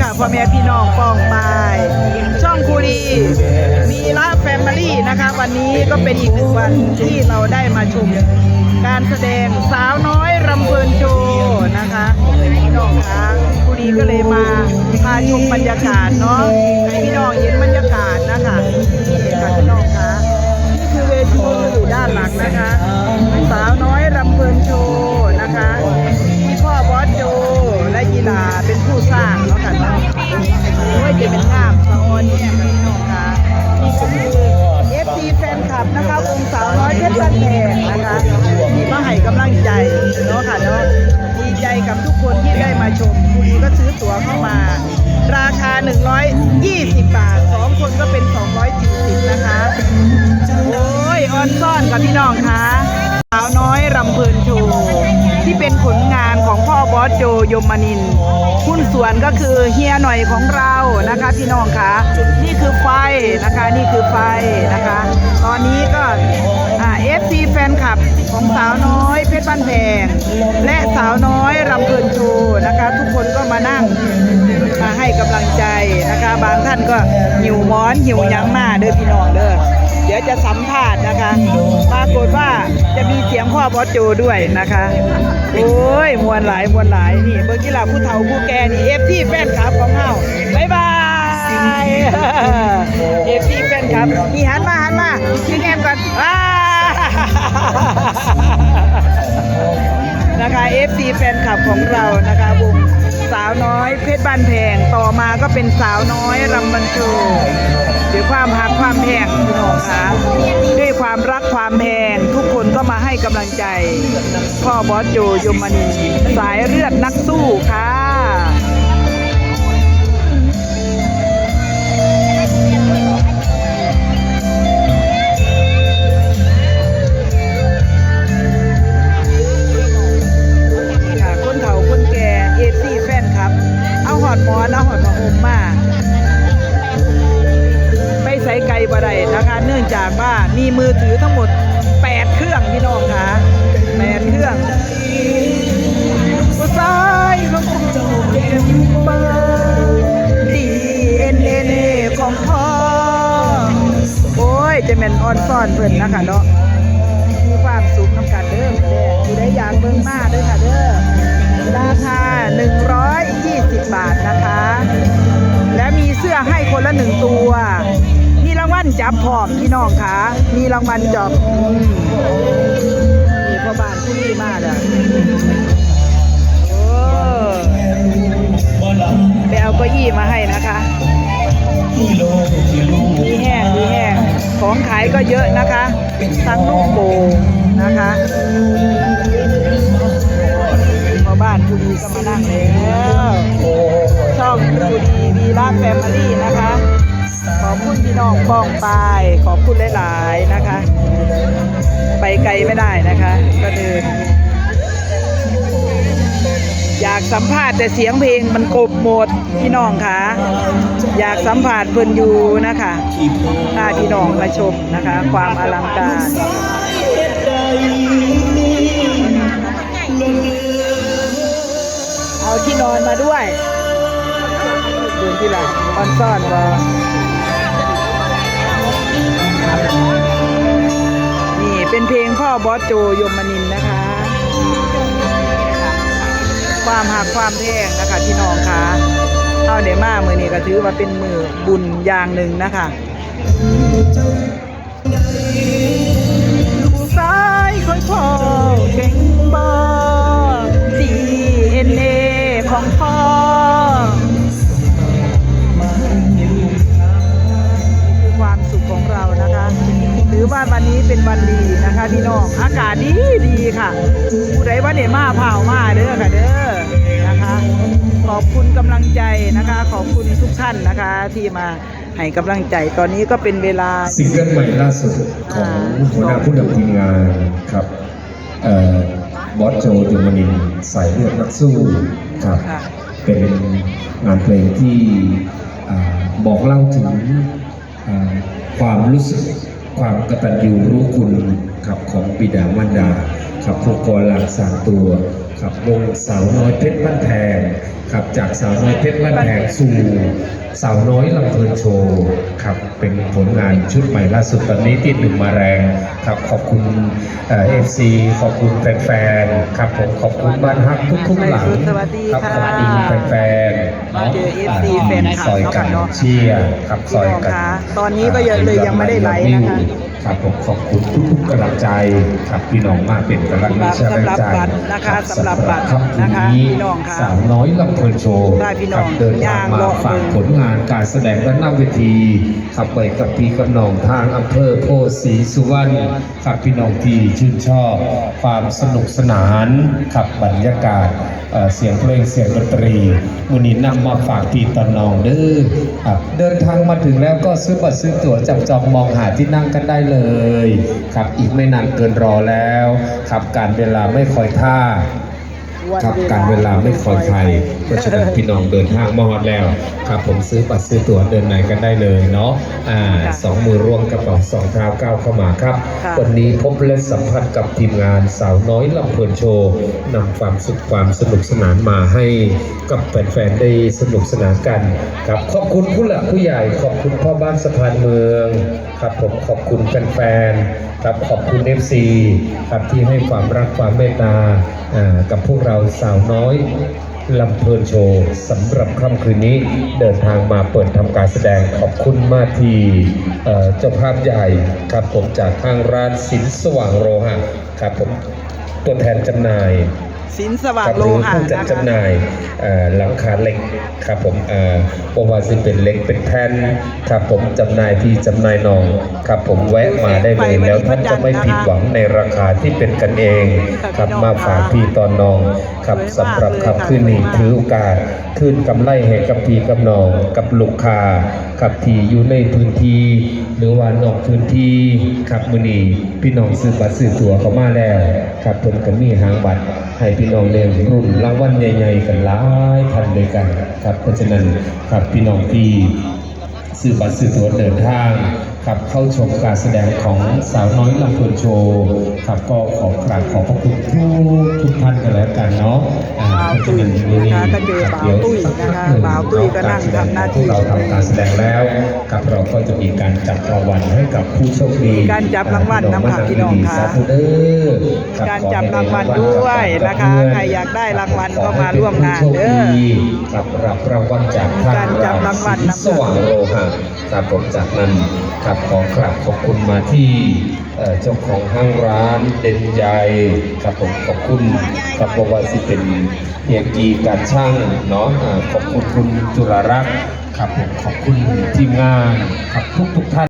ค่ะพ่อแม่พี่น้องป้องปายช่องคูรีมีละแฟมิลี่นะคะ วันนี้ก็เป็นอีกหนึ่งวันที่เราได้มาชมการแสดงสาวน้อยรำเพลินโชว์นะคะพี่น้องคะคูรีก็เลยมาพาชมบรรยากาศเนาะให้พี่น้องเห็นบรรยากาศนะคะนี่ค่ะพี่น้องคะนี่คือเวทีอยู่ด้านหลังนะคะ สาวน้อยรำเพลินโชว์นะคะมีพ่อบอสโจและยีลาเป็นผู้สร้าง พี่น้องคะสาวน้อยรำเพลินโชว์ที่เป็นผลงานของพ่อบอสโจยมนินหุ้นส่วนก็คือเฮียหน่อยของเรานะคะพี่น้องคะนี่คือไฟนะคะนี่คือไฟนะคะ ตอนนี้ก็เอฟซีแฟนคลับของสาวน้อยเพชรบ้านแพงและสาวน้อยรำเพลินโชว์นะคะ ทุกคนก็มานั่งมาให้กำลังใจนะคะ บางท่านก็หิวหมอนหิวยังมาเด้อพี่น้องเด้อ ดี๋ยวจะสัมภาษณ์นะคะ ปรากฏว่าจะมีเสียงพ่อบอสโจด้วยนะคะ โอ้ยมวนหลายมวนหลายนี่เมื่อกี้ล่ะผู้เฒ่าผู้แก่นี่เอฟที่แฟนคลับของเฮาบ๊ายบายเอฟที่แฟนคลับนี่หันมาหันมาชื่อแอมก่อนว้านะคะ FC แฟนคลับของเรานะคะวงสาวน้อยเพชรบ้านแพงต่อมาก็เป็นสาวน้อยรำบันโช ด้วยความหักความแพงพี่น้องคะด้วยความรักความแพงทุกคนก็มาให้กำลังใจ พ่อบอสโจยมนีสายเลือดนักสู้ค่ะค่ะ ของพ่อ โอ้ยจะเป็นออนซ่อนเพิ่นนะคะเนาะมีความสุขนำกันเด้อแม่ผู้ใดอยากเบิ่งมาเด้อค่ะเด้อ ราคา 120 บาทนะคะ และมีเสื้อให้คนละหนึ่งตัว มีรางวัลจับพอมพี่น้องคะมีรางวัลจับมีพ่อบ้านผู้นี้มาเด้อโอ้ไปเอาเก้าอี้มาให้นะคะ ของขายก็เยอะนะคะ ทั้งลูกโป่งนะคะพอบ้านผู้ดีก็มานั่งแล้วช่องผู้ดีวีลาแฟมิลี่นะคะ ขอบคุณพี่น้องป้องปายขอบคุณหลาย ๆ นะคะ ไปไกลไม่ได้นะคะ ก็เดิน อยากสัมภาษณ์แต่เสียงเพลงมันกบหมดพี่น้องคะอยากสัมผัสเพิ่นอยู่นะคะถ้าพี่น้องมาชมนะคะ ความอลังการเอาที่นอนมาด้วยดูที่หลังออนซ่อนว่านี่เป็นเพลงพ่อบอสโจยมนินนะคะ ความหักความแพงนะคะพี่น้องคะเท่าเดมามือนี้ก็ถือว่าเป็นมือบุญอย่างหนึ่งนะคะลูกสายขอยพ่อเก่งบา ว่าวันนี้เป็นวันดีนะคะพี่น้องอากาศดีดีค่ะผู้ใดว่าเดมาเผามาเด้อค่ะเด้อนะคะ ขอบคุณกำลังใจนะคะ ขอบคุณทุกท่านนะคะ ที่มาให้กำลังใจตอนนี้ก็เป็นเวลาซิงเกิลใหม่ล่าสุดของหัวหน้าผู้นำทีมงานครับเอ่อบอสโจจุมนินทร์สายเลือดนักสู้ครับค่ะเป็นงานเพลงที่อ่าบอกเล่าถึงอ่าความรู้สึก ความกตัญญูรู้คุณขับของบิดามารดาขับผู้ก่อหลังสามตัวขับวงสาวน้อยเพชรบ้านแพง ครับจากสาวน้อยเพชรบ้านแพงสู่สาวน้อยลำเพลินโชว์ครับเป็นผลงานชุดใหม่ล่าสุดตอนนี้ติดหนึ่งมาแรงครับขอบคุณเอฟซีขอบคุณแฟนๆครับผมขอบคุณบ้านฮักทุกๆหลังสวัสดีครับค่ะขอบคุณแฟนๆมาเจอ FC แฟนคลับซอยกันเนาะเชียร์ครับซอยกันพี่น้องคะตอนนี้ก็ยังเลยยังไม่ได้ไลฟ์นะคะครับผมขอบคุณทุกๆกำลังใจครับพี่น้องมากเป็นกำลังใจสำหรับบัตรนะคะสำหรับบัตรนะคะรับพี่น้องค่ะสาวน้อยลำเพลินโชว์ได้พี่น้องครับเดินทางมาฝากผลงานการแสดงด้านหน้าเวทีขับไปกับพี่กับน้องทางอำเภอโพธิ์ศรีสุวรรณครับพี่น้องที่ชื่นชอบ ความสนุกสนานครับบรรยากาศเสียงเพลงเสียงดนตรีวันนี้นำมาฝากพี่ตอนน้องเด้อเดินทางมาถึงแล้วก็ซื้อบัตรซื้อตั๋วจับจองมองหาที่นั่งกันได้เลยครับอีกไม่นานเกินรอแล้วครับการเวลาไม่คอยท่า ครับการเวลาไม่คอยใครเพราะฉะนั้นพี่น้องเดินทางมาฮอดแล้วครับผมซื้อบัตรซื้อตั๋วเดินไหนกันได้เลยเนาะอ่าสองมือร่วมกระเป๋าสองเท้าก้าวเข้ามาครับค่ะวันนี้พบและสัมผัสกับทีมงานสาวน้อยลำเพลินโชว์นำความสุขความสนุกสนานมาให้กับแฟนๆได้สนุกสนานกันครับขอบคุณผู้หลักผู้ใหญ่ขอบคุณพ่อบ้านสะพานเมืองครับผมขอบคุณแฟนๆครับขอบคุณ FC ครับที่ให้ความรักความเมตตาอ่ากับพวกเราสาวน้อยลำเพลินโชว์สำหรับค่ำคืนนี้เดินทางมาเปิดทำการแสดงขอบคุณมากทีเอ่อเจ้าภาพใหญ่ครับผมจากทางร้านสินสว่างโรหะครับผมตัวแทนจำหน่าย สินสว่างครับโลหรือหะผู้จัดนะคะจำหน่ายเอ่อหลังคาเหล็กครับผมเอ่อบ่ว่าจะเป็นเหล็กเป็นแผ่นครับผมจำหน่ายที่จำหน่ายหนองครับผมแวะมาได้เลยแล้วท่านจะไม่ผิดหวังในราคาที่เป็นกันเองครับมาฝากพี่ตอนน้องครับสำหรับค่ำคืนนี้ถือโอกาสคืนกำไรให้กับพี่กับน้องกับลูกค้ากับที่อยู่ในพื้นที่ หรือว่านอกพื้นที่ครับมื้อนี้พี่น้องซื้อบัตรซื้อตั๋วเข้ามาแล้วครับเพิ่นก็มีหางบัตร ให้พี่น้องเล่นรุ่นรางวัลใหญ่ๆกันหลายพันด้วยกันครับเพราะฉะนั้นครับพี่น้องที่ซื้อบัตรซื้อตั๋วเดินทางครับเข้าชมการแสดงของสาวน้อยลำเพลินโชว์ครับก็ขอกราบขอบพระคุณทุกทุกท่านกันแล้วกันเนาะอ่าบ่าวตุ้ยนะคะก็เจอบ่าวตุ้ยนะคะบ่าวตุ้ยก็นั่งทำหน้าที่เราทำการแสดงแล้วครับเราก็จะมีการจับรางวัลให้กับผู้โชคดีการจับรางวัลนะคะพี่น้องค่ะสาธุเด้อคบการจับรางวัลด้วยนะคะใครอยากได้รางวัลก็มาร่วมงานเด้อครับรับรางวัลจากทางการจับรางวัลสินสว่างโลหะ ครับผมจากนั้นครับขอกราบขอบคุณมาที่เจ้าของห้างร้านเด่นใจครับผมขอบคุณครับบอกว่าสิเป็นเฮียกีการช่างเนาะขอบคุณคุณจุฬารักษ์ครับผมขอบคุณทีมงานครับทุกทุกท่าน